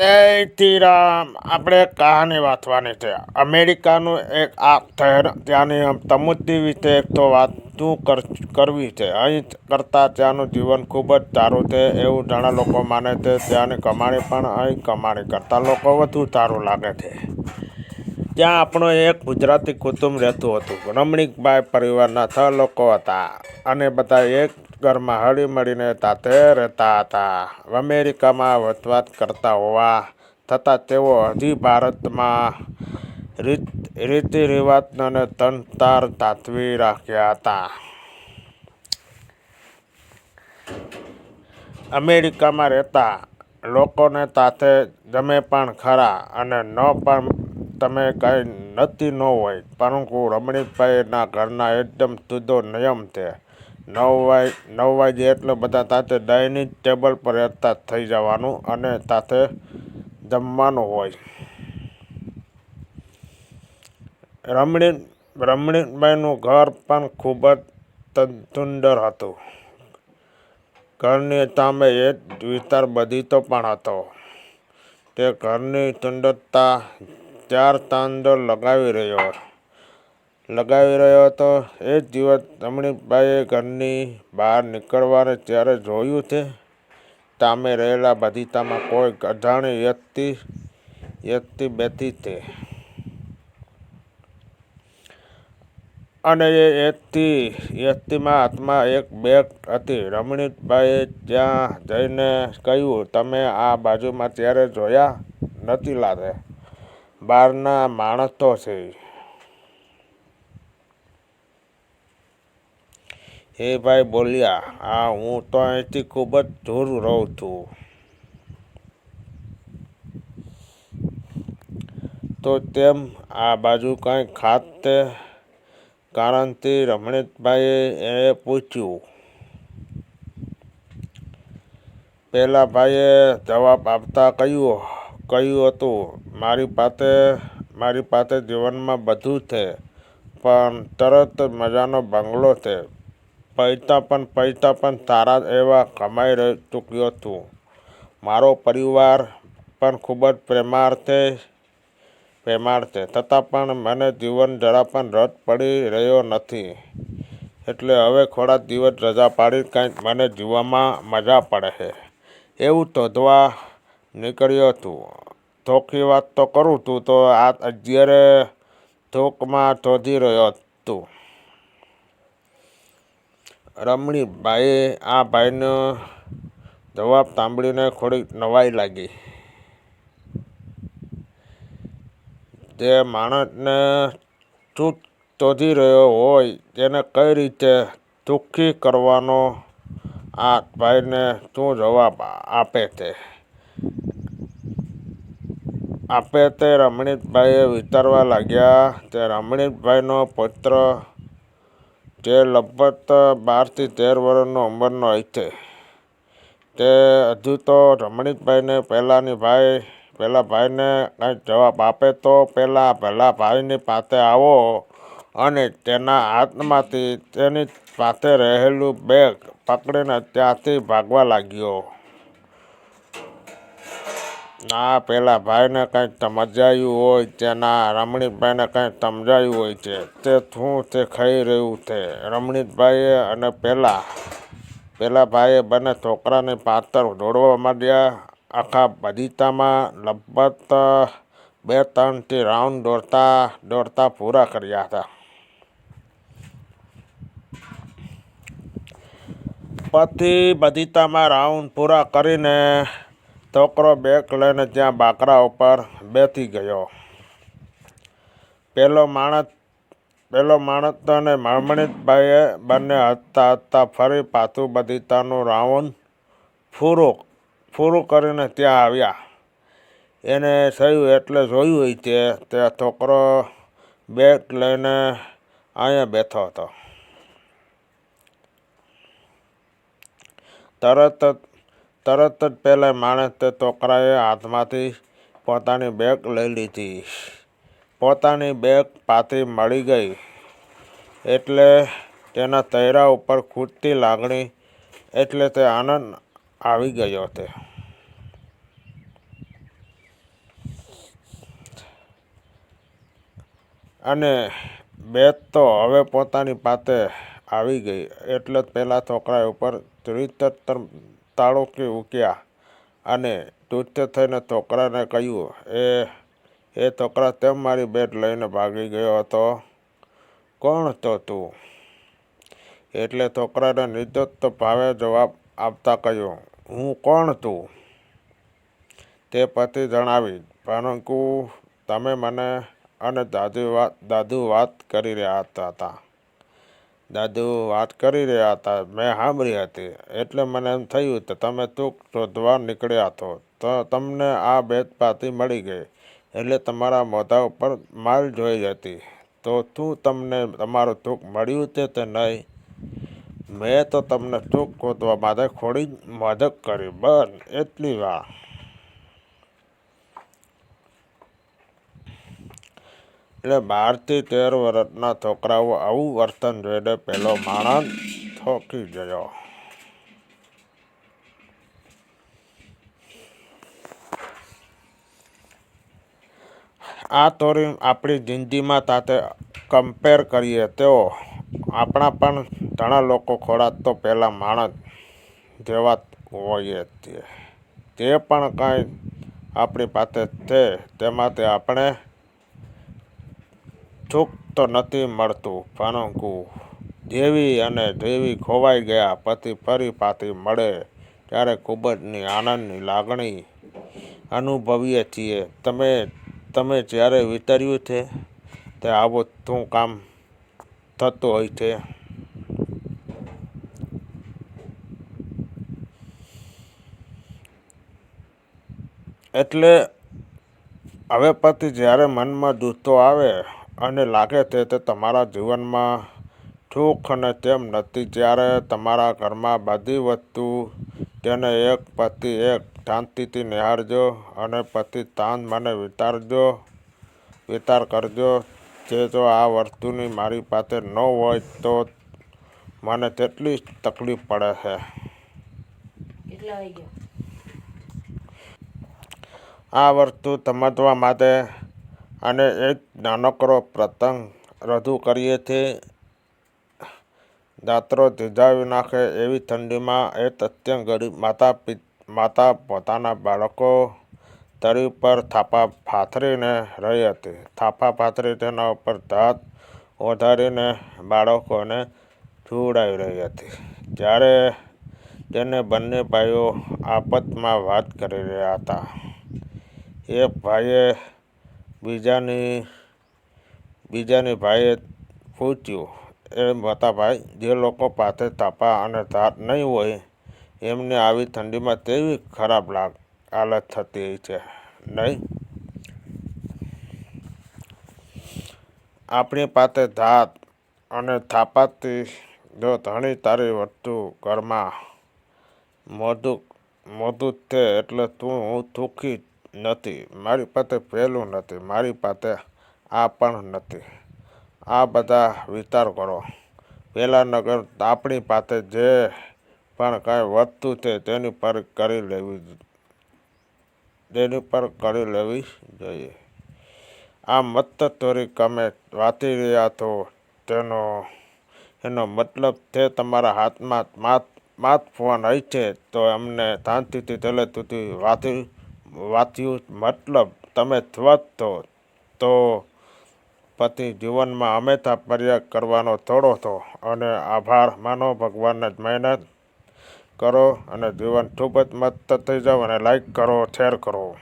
જય રામ. આપણે કહાની વાંચવાની છે. અમેરિકાનું એક આ શહેર ત્યાંની તમુદ્દી વિશે એક તો વાતું કર, કરવી છે? અહીં કરતાં ત્યાંનું જીવન ખૂબ જ સારું છે એવું ઘણા લોકો માને છે. ત્યાંની કમાણી પણ અહીં કમાણી કરતાં લોકો વધુ સારું લાગે છે. ત્યાં આપણો એક ગુજરાતી કુટુંબ રહેતું હતું. રમણીકભાઈ પરિવારના છ લોકો હતા. અને બધા એક ઘરમાં હળી મળીને તાતે રહેતા હતા. અમેરિકામાં વસવાટ કરતા હોવા છતાં તેઓ હજી ભારતમાં રીત રીતિ રિવાજ અને તનતાર રાખ્યા હતા. અમેરિકામાં રહેતા લોકોને સાથે જમે પણ ખરા અને ન પણ તમે કંઈ નથી ન હોય, પરંતુ રમણીકભાઈના ઘરના એકદમ જુદો નિયમ છે. નવ વાગે નવ વાગે એટલે બધા તાતે ડાઇનિંગ ટેબલ પર એકતા થઈ જવાનું અને તાતે જમવાનું હોય. રમણી રમણીકભાઈનું ઘર પણ ખૂબ જ તંતુંદર હતું. ઘરની સામે એક વિસ્તાર બધીતો પણ હતો. તે ઘરની સુંદરતા ચાર તાંડો લગાવી રહ્યો લગાવી રહ્યો હતો. જ દિવસ રમણીકભાઈએ ઘરની બહાર નીકળવાને ત્યારે જોયું છે, તામે રહેલા બગીચામાં કોઈ અજાણી વ્યક્તિ વ્યક્તિ બેઠી છે. અને એ વ્યક્તિ, વ્યક્તિમાં હાથમાં એક બેગ હતી. રમણીકભાઈએ ત્યાં જઈને કહ્યું, તમે આ બાજુમાં ત્યારે જોયા નથી લાગે. બહારના માણસો છે. એ ભાઈ બોલ્યા, હા, હું તો અહીંથી ખૂબ જ દૂર રહું છું. તો તેમ આ બાજુ કંઈ ખાતે કારણથી રમણીતભાઈએ એણે પૂછ્યું. પહેલા ભાઈએ જવાબ આપતા કહ્યું કહ્યું હતું, મારી પાસે મારી પાસે જીવનમાં બધું છે, પણ તરત મજાનો બંગલો છે. પૈસા પણ પૈસા પણ તારા એવા કમાઈ રહી ચૂક્યો છું. મારો પરિવાર પણ ખૂબ જ પ્રેમાર્થે છે છતાં પણ મને જીવન જરા પણ રદ પડી રહ્યો નથી. એટલે હવે થોડા દિવસ રજા પાડી કંઈક મને જીવવામાં મજા પડે છે. એવું શોધવા નીકળ્યો છું. ચોખ્ખી વાત તો કરું છું, તો આ અત્યારે ચોકમાં શોધી રહ્યો છું. રમણીકભાઈએ આ ભાઈનો જવાબ સાંભળીને થોડીક નવાઈ લાગી. જે માણસને શું શોધી રહ્યો હોય તેને કઈ રીતે સુખી કરવાનો આ ભાઈને શું જવાબ આપે છે આપે તે રમણીકભાઈએ વિચારવા લાગ્યા. તે રમણીકભાઈનો પુત્ર જે લગભગ બારથી તેર વર્ષનો ઉંમરનો હશે તે હજુ તો રમણીકભાઈને પહેલાંની ભાઈ, પહેલાં ભાઈને કંઈક જવાબ આપે તો પહેલાં પહેલાં ભાઈની પાસે આવો અને તેના હાથમાંથી તેની પાસે રહેલું બેગ પકડીને ત્યાંથી ભાગવા લાગ્યો. ના, પેલા ભાઈને કંઈક સમજાયું હોય તેના રમણીકભાઈને કંઈક સમજાયું હોય છે. તે શું તે ખાઈ રહ્યું છે? રમણીકભાઈએ અને પેલા પેલા ભાઈએ બંને છોકરાની પાત્ર દોડવા માંડ્યા. આખા બગીચામાં લગભગ બે ત્રણથી રાઉન્ડ દોડતા દોડતા પૂરા કર્યા હતા. પછી બગીચામાં રાઉન્ડ પૂરા કરીને છોકરો બેગ લઈને ત્યાં બાકરા ઉપર બેસી ગયો. પેલો માણસ પેલો માણસ અને રમણીકભાઈએ બંને હસતા હસતા ફરી પાછું બગીચાનું રાઉન્ડ ફૂરું પૂરું કરીને ત્યાં આવ્યા. એને થયું એટલે જોયું હોય તે તે છોકરો બેગ લઈને અહીંયા બેઠો હતો. તરત જ તરત જ પહેલાં માણસ તે છોકરાએ હાથમાંથી પોતાની બેગ લઈ લીધી. પોતાની બેગ પાછી મળી ગઈ એટલે તેના ચહેરા ઉપર ખૂટતી લાગણી એટલે તે આનંદ આવી ગયો તે અને બેગ તો હવે પોતાની પાસે આવી ગઈ એટલે જ પહેલાં છોકરા ઉપર ત્રિતર તાળુકી ઉક્યા અને તુચ્છ થઈને છોકરાને કહ્યું, એ એ છોકરા તેમ મારી બેટ લઈને ભાગી ગયો હતો. કોણ તો તું? એટલે છોકરાને નિર્દત્ત ભાવે જવાબ આપતા કહ્યું, હું કોણ તું? તે પછી જણાવી, પરંતુ તમે મને અને દાદુ વાત દાદુ વાત કરી રહ્યા હતા. દાદુ, વાત કરી રહ્યા હતા. મેં સાંભળી હતી. એટલે મને એમ થયું કે તમે ચૂક શોધવા નીકળ્યા હતો તો તમને આ બેત મળી ગઈ. એટલે તમારા મોઢા ઉપર માલ જોઈ હતી. તો શું તમને તમારું ચૂક મળ્યું છે તે નહીં? મેં તો તમને ચૂક શોધવા માટે ખોડી મદદ કરી. બસ, એટલી વાર એટલે બારથી તેર વર્ષના છોકરાઓ આવું વર્તન જોઈને પેલો માણસ થોકી ગયો. આ તોરી આપણી જિંદગીમાં સાથે કમ્પેર કરીએ તો આપણા પણ ઘણા લોકો ખોરાક તો પહેલાં માણસ જેવા હોઈએ છીએ. તે પણ કાંઈ આપણી પાસે છે. તેમાંથી આપણે સુખ તો નથી મળતું, પરંતુ જેવી અને જેવી ખોવાઈ ગયા પછી ફરી પાછી મળે ત્યારે ખૂબ જ આનંદની લાગણી અનુભવીએ છીએ. તમે તમે જ્યારે વિચાર્યું છે, તે આવું શું કામ થતું હોય છે? એટલે હવે પછી જ્યારે મનમાં જૂથો આવે અને લાગે છે તે તમારા જીવનમાં સુખ અને તેમ નથી. જ્યારે તમારા ઘરમાં બધી વસ્તુ તેને એક પછી એક શાંતિથી નિહાળજો અને પછી શાંત મને વિતારજો વિચાર કરજો. જે જો આ વસ્તુની મારી પાસે ન હોય તો મને કેટલી તકલીફ પડે છે. આ વસ્તુ સમજવા માટે અને એક નાનકડો પ્રતંગ રજૂ કરીએ છીએ દાંતરો ધીજાવી નાખે એવી ઠંડીમાં એ અત્યંત ગરીબ માતા માતા પોતાના બાળકો તરી ઉપર થાપા પાથરીને રહી હતી. થાપા પાથરી તેના ઉપર દાંત વધારીને બાળકોને જોડાવી રહી હતી. જ્યારે તેને બંને ભાઈઓ આપતમાં વાત કરી રહ્યા હતા. એક ભાઈએ બીજાની બીજાની ભાઈએ પૂછ્યું, એ મોટા ભાઈ જે લોકો પાસે થાપા અને ધાત નહીં હોય, એમને આવી ઠંડીમાં કેવી ખરાબ લાગ, હાલત થતી છે, નહીં? આપણી પાસે ધાત અને થાપાથી જો ઘણી તારી વસ્તુ ઘરમાં મોઢું મોઢું છે એટલે તું, હું સુખી નથી. મારી પાસે પહેલું નથી, મારી પાસે આ પણ નથી. આ બધા વિચાર કરો. પહેલાં નગર આપણી પાસે જે પણ કાંઈ વધતું છે તેની પર કરી લેવી તેની પર કરી લેવી જોઈએ. આ મત ચોરી તમે વાંચી રહ્યા છો, તેનો, એનો મતલબ તે તમારા હાથમાં માત માત ફોન હોય છે, તો અમને શાંતિથી તલે સુધી વાંચી વાંચ્યું, મતલબ તમે છો તો પતિ જીવનમાં હંમેશા પર્યાગ કરવાનો થોડો છો. અને આભાર. માનો ભગવાનને જ મહેનત કરો અને જીવન ખૂબ જ મસ્ત થઈ જાઓ અને લાઈક કરો શેર કરો.